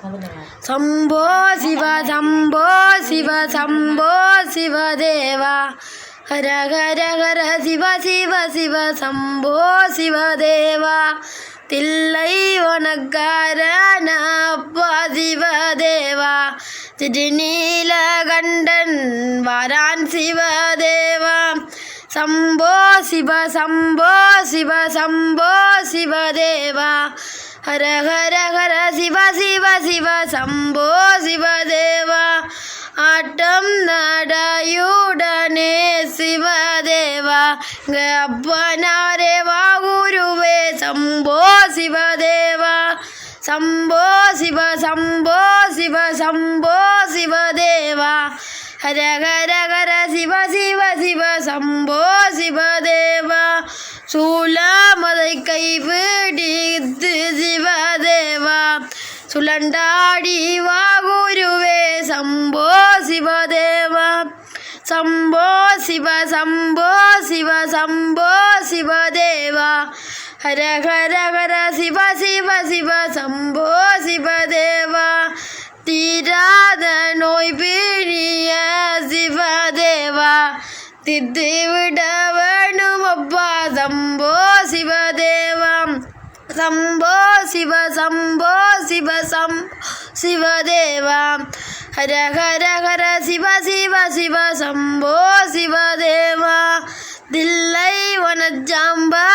சம்போ சிவ சம்போ சிவ சம்போ சிவ தேவா. ஹர ஹர ஹர சிவ சிவ சிவ சம்போ சிவ தேவா. தில்லை உனக்காரன அப்பா சிவ தேவா. திருநீல கண்டன் வாரான் சிவ தேவா. சம்போ சிவ சம்போ சிவ சம்போ சிவ தேவா. ஹர ஹர ஹர ശിവ ശംഭോ ശിവദേവ ആട്ടം നടയുടനെ ശിവദേവ. ഗപ്പനാരേവ വാഗുരുവേ ശംഭോ ശിവദേവ ശംഭോ ശിവ ശംഭോ ശിവ ശംഭോ ശിവദേവ. ഹര ഹര ഹര ശിവ ശിവ ശിവ ശംഭോ ശിവദേവ. ശൂലാമത കൈ പിടിത്ത് ശിവദേവ സുലണ്ടാടി വാഗുരുവേ സംഭോ ശിവദേവ സംഭോ ശിവ സംഭോ ശിവ സംഭോ ശിവദേവ. ഹര ഹര ഹര ശിവ ശിവ ശിവ സംഭോ ശിവദേവ. തീരാതനോയ് പിഴിയ ശിവദേവ. തിദ്വിട വേണുമൊപ്പ സംഭോ சிவசம்போ சிவசம்போ சிவசம் சிவதேவா. ஹர ஹர ஹர சிவ சிவ சிவசம்போ சிவதேவா. தில்லை வனஜாம்பா